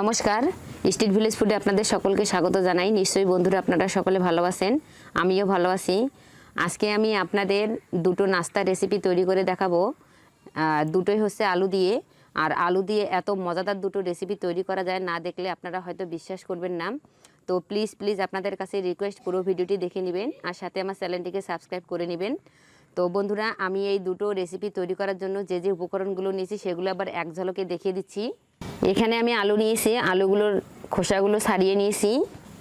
নমস্কার। Street village ফুডে আপনাদের সকলকে স্বাগত জানাই। নিশ্চয়ই বন্ধুরা আপনারা সকলে ভালোবাসেন আমিও ভালো আছি। আজকে আমি আপনাদের দুটো নাস্তার রেসিপি তৈরি করে দেখাবো। দুটোই হচ্ছে আলু দিয়ে। আর আলু দিয়ে এত মজাদার দুটো রেসিপি তৈরি করা যায়, না দেখলে আপনারা হয়তো বিশ্বাস করবেন না। তো প্লিজ প্লিজ আপনাদের কাছে রিকোয়েস্ট পুরো ভিডিওটি দেখে নেবেন আর সাথে আমার চ্যানেলটিকে সাবস্ক্রাইব করে নেবেন। তো বন্ধুরা, আমি এই দুটো রেসিপি তৈরি করার জন্য যে যে উপকরণগুলো নিয়েছি, সেগুলো আবার এক ঝলকে দেখিয়ে দিচ্ছি। এখানে আমি আলু নিয়েছি, আলুগুলোর খোসাগুলো সারিয়ে নিয়েছি।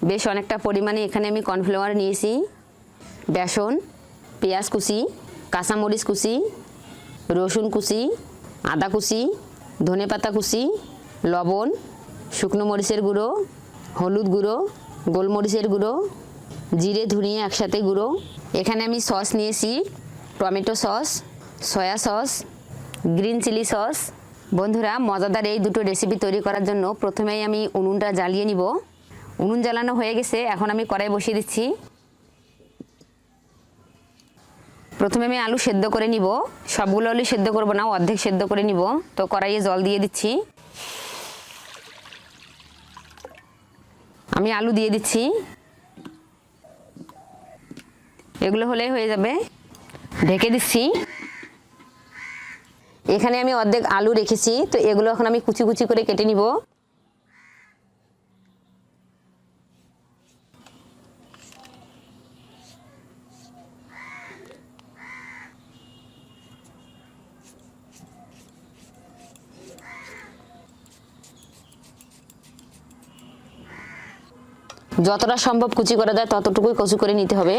বেশ অনেকটা পরিমাণে এখানে আমি কর্নফ্লাওয়ার নিয়েছি, বেসন, পেঁয়াজ কুচি, কাঁচামরিচ কুচি, রসুন কুচি, আদা কুচি ধনেপাতা কুচি, লবণ, শুকনো মরিচের গুঁড়ো, হলুদ গুঁড়ো, গোলমরিচের গুঁড়ো, জিরে, ধুনিয়ে একসাথে গুঁড়ো। এখানে আমি সস নিয়েছি, tomato sauce, soya sauce, green chilli sauce বন্ধুরা, মজাদার এই দুটো রেসিপি তৈরি করার জন্য প্রথমেই আমি উনুনটা জ্বালিয়ে নিব। উনুন জ্বালানো হয়ে গেছে, এখন আমি কড়াই বসিয়ে দিচ্ছি। প্রথমে আমি আলু সেদ্ধ করে নিব। সবগুলো আলু সেদ্ধ করব না, অর্ধেক সেদ্ধ করে নিব। তো কড়াইয়ে জল দিয়ে দিচ্ছি। আমি আলু দিয়ে দিচ্ছি। এগুলো হলেই হয়ে যাবে। ঢেকে দিচ্ছি। এখানে আমি অর্ধেক আলু রেখেছি, তো এগুলো এখন আমি কুচি কুচি করে কেটে নিব। যতটা সম্ভব কুচি করা যায় ততটুকুই কচু করে নিতে হবে।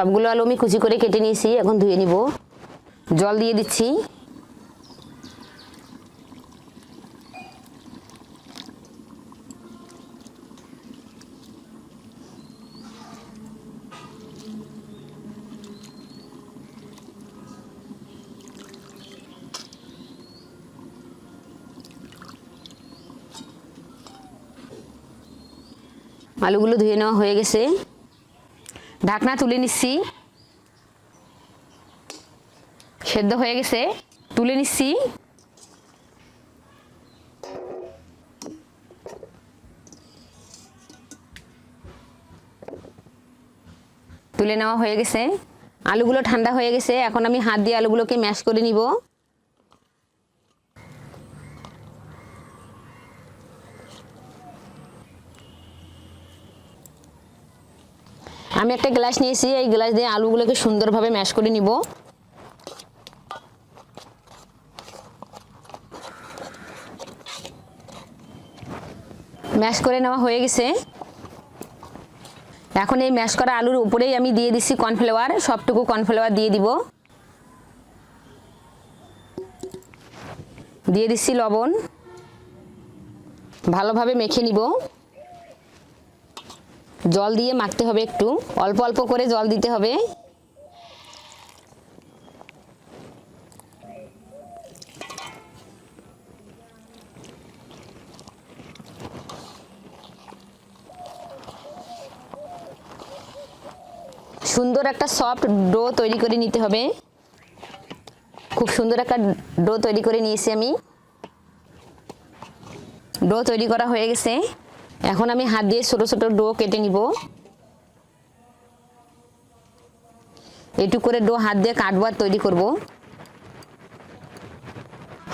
সবগুলো আলু আমি কুচি করে কেটে নিয়েছি, এখন ধুয়ে নিব। জল দিয়ে দিচ্ছি। আলুগুলো ধুয়ে নেওয়া হয়ে গেছে। ঢাকনা তুলে নিচ্ছি। সেদ্ধ হয়ে গেছে, তুলে নিচ্ছি। তুলে নেওয়া হয়ে গেছে। আলুগুলো ঠান্ডা হয়ে গেছে, এখন আমি হাত দিয়ে আলুগুলোকে ম্যাশ করে নিব। আমি একটা গ্লাস নিয়েছি, এই গ্লাস দিয়ে আলুগুলোকে সুন্দরভাবে ম্যাশ করে নিব। ম্যাশ করে নেওয়া হয়ে গেছে। এখন এই ম্যাশ করা আলুর উপরেই আমি দিয়ে দিচ্ছি কর্নফ্লাওয়ার, সবটুকু কর্নফ্লাওয়ার দিয়ে দিব। দিয়ে দিচ্ছি লবণ। ভালোভাবে মেখে নিব। জল দিয়ে মাখতে হবে একটু। অল্প অল্প করে জল দিতে হবে। সুন্দর একটা সফট ডো তৈরি করে নিতে হবে। খুব সুন্দর একটা ডো তৈরি করে নিয়েছি আমি। ডো তৈরি করা হয়ে গেছে। এখন আমি হাত দিয়ে ছোট ছোট ডো কেটে নিব। একটু করে ডো হাত দিয়ে কাটবো আর তৈরি করব।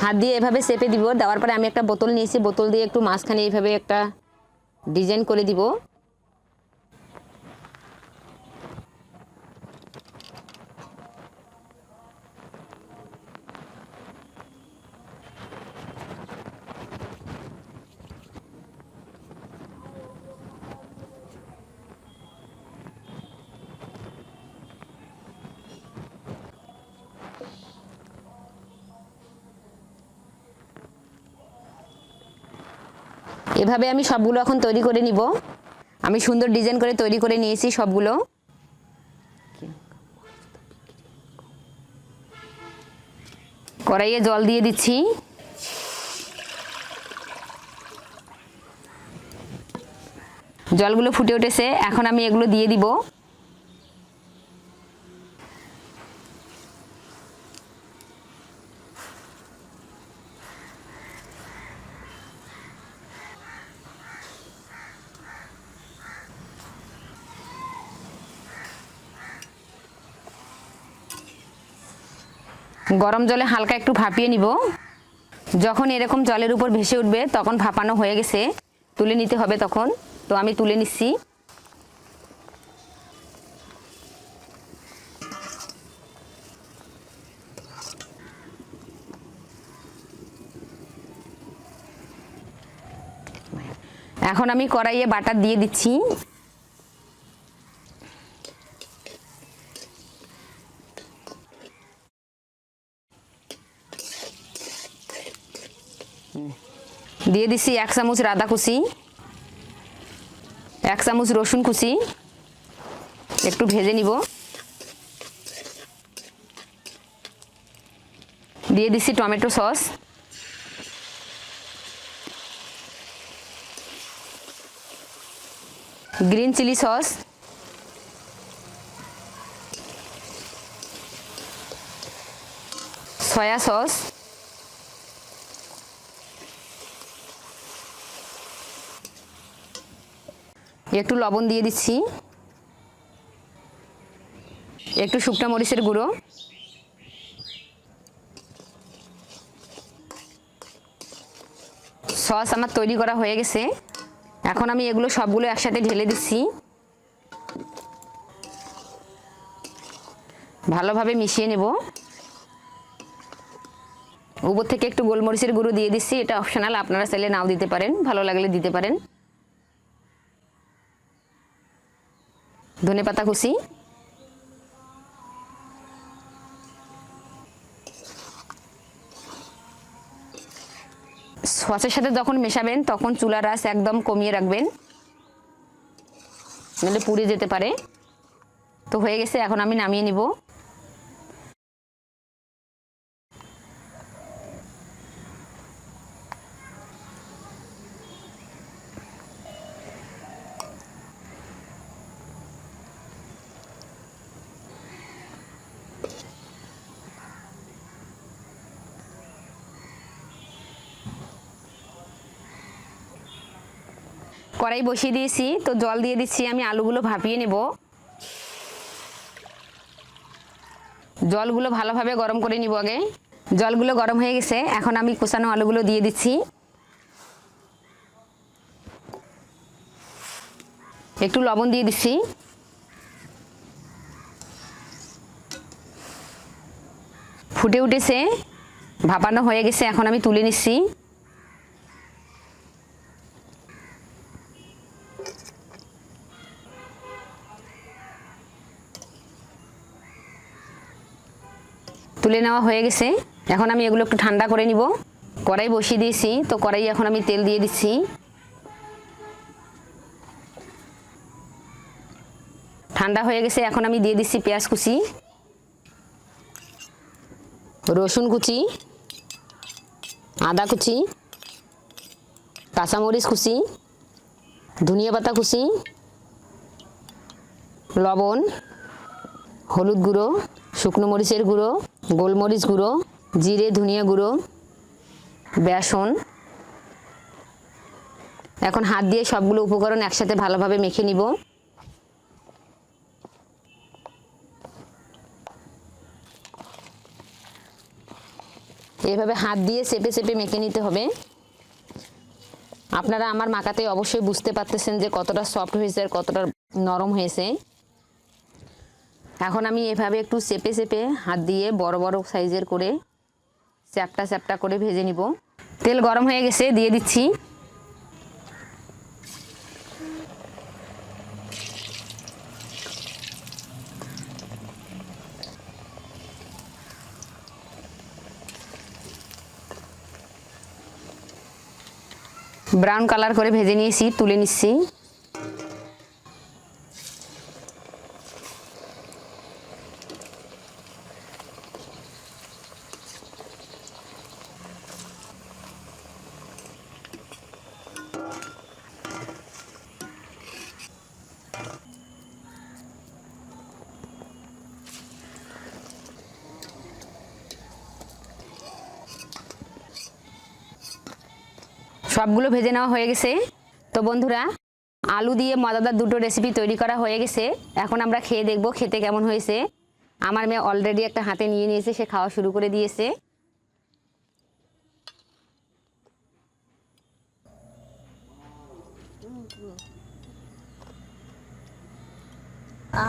হাত দিয়ে এভাবে চেপে দিব, দেওয়ার পরে আমি একটা বোতল নিয়েছি, বোতল দিয়ে একটু মাঝখানে এইভাবে একটা ডিজাইন করে দিব। এভাবে আমি সবগুলো এখন তৈরি করে নিব। আমি সুন্দর ডিজাইন করে তৈরি করে নিয়েছি সবগুলো। কড়াইয়ে জল দিয়ে দিচ্ছি। জলগুলো ফুটে উঠেছে, এখন আমি এগুলো দিয়ে দিব। গরম জলে হালকা একটু ভাপিয়ে নিব। যখন এরকম জলের উপর ভেসে উঠবে, তখন ভাপানো হয়ে গেছে। তুলে নিতে হবে তখন। তো আমি তুলে নিচ্ছি। এখন আমি কড়াইয়ে বাটার দিয়ে দিচ্ছি। দিয়ে দিচ্ছি এক চামচ রাধা কুচি, এক চামচ রসুন কুচি, একটু ভেজে নিব। দিয়ে দিচ্ছি tomato sauce. Green chilli sauce. Soya sauce. একটু লবণ দিয়ে দিচ্ছি। একটু শুকনা মরিচের গুঁড়ো। সস আমার তৈরি করা হয়ে গেছে। এখন আমি এগুলো সবগুলো একসাথে ঢেলে দিচ্ছি। ভালোভাবে মিশিয়ে নেব। উপর থেকে একটু গোলমরিচের গুঁড়ো দিয়ে দিচ্ছি। এটা অপশনাল আপনারা চাইলে নাও দিতে পারেন, ভালো লাগলে দিতে পারেন। ধনে পাতা কুচি। সসের সাথে যখন মেশাবেন, তখন চুলার রাস একদম কমিয়ে রাখবেন। নাহলে পুড়ে যেতে পারে। তো হয়ে গেছে, এখন আমি নামিয়ে নিব। কড়াই বসিয়ে দিয়েছি। তো জল দিয়ে দিচ্ছি, আমি আলুগুলো ভাপিয়ে নেব। জলগুলো ভালোভাবে গরম করে নিব আগে। জলগুলো গরম হয়ে গেছে, এখন আমি কুচানো আলুগুলো দিয়ে দিচ্ছি। একটু লবণ দিয়ে দিচ্ছি। ফুটে উঠেছে, ভাপানো হয়ে গেছে, এখন আমি তুলে নিচ্ছি। তুলে নেওয়া হয়ে গেছে। এখন আমি এগুলো একটু ঠান্ডা করে নিব। কড়াই বসিয়ে দিয়েছি। তো কড়াই এখন আমি তেল দিয়ে দিচ্ছি। ঠান্ডা হয়ে গেছে। এখন আমি দিয়ে দিচ্ছি পেঁয়াজ কুচি, রসুন কুচি, আদা কুচি, কাঁচামরিচ কুচি, ধনিয়া পাতা কুচি, লবণ, হলুদ গুঁড়ো, শুকনো মরিচের গুঁড়ো গোলমরিচ গুঁড়ো, জিরে, ধনিয়া গুঁড়ো, বেসন। এখন হাত দিয়ে সবগুলো উপকরণ একসাথে ভালোভাবে মেখে নিব। এভাবে হাত দিয়ে চেপে চেপে মেখে নিতে হবে। আপনারা আমার মাখাতে অবশ্যই বুঝতে পারতেছেন যে কতটা সফট হয়েছে আর কতটা নরম হয়েছে। এখন আমি এভাবে একটু চেপে চেপে হাত দিয়ে বড় বড় সাইজের করে চ্যাপটা চ্যাপটা করে ভেজে নিব। তেল গরম হয়ে গেছে, দিয়ে দিচ্ছি। ব্রাউন কালার করে ভেজে নিয়েছি, তুলে নিচ্ছি। সবগুলো ভেজে নেওয়া হয়ে গেছে। তো বন্ধুরা, আলু দিয়ে মজাদার দুটো রেসিপি তৈরি করা হয়ে গেছে। এখন আমরা খেয়ে দেখব খেতে কেমন হয়েছে। আমার মেয়ে অলরেডি একটা হাতে নিয়ে নিয়েছে, সে খাওয়া শুরু করে দিয়েছে।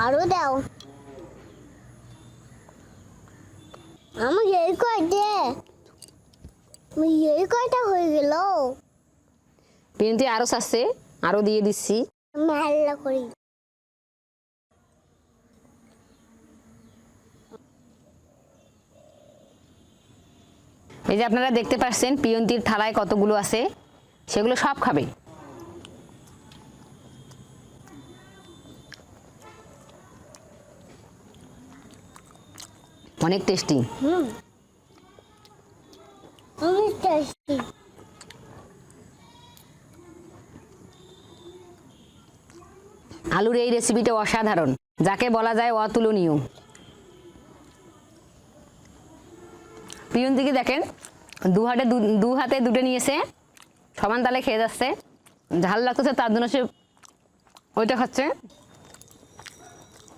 আরও দাও। আমার এই কয়টা হয়ে গেল? কিন্তু আরও চাচ্ছে আরও দিয়ে দিচ্ছি। করি। এই যে আপনারা দেখতে পাচ্ছেন পিয়ন্তির থালায় কতগুলো আছে সেগুলো সব খাবে। অনেক টেস্টি হুম। টেস্টি আলুর এই রেসিপিটা অসাধারণ, যাকে বলা যায় অতুলনীয়। পিয়ন্তিকে দেখেন, দু হাতে দু- দু হাতে দুটো নিয়েছে, সমান তালে খেয়ে যাচ্ছে, ঝাল লাগতেছে তার জন্য সে ওইটা খাচ্ছে।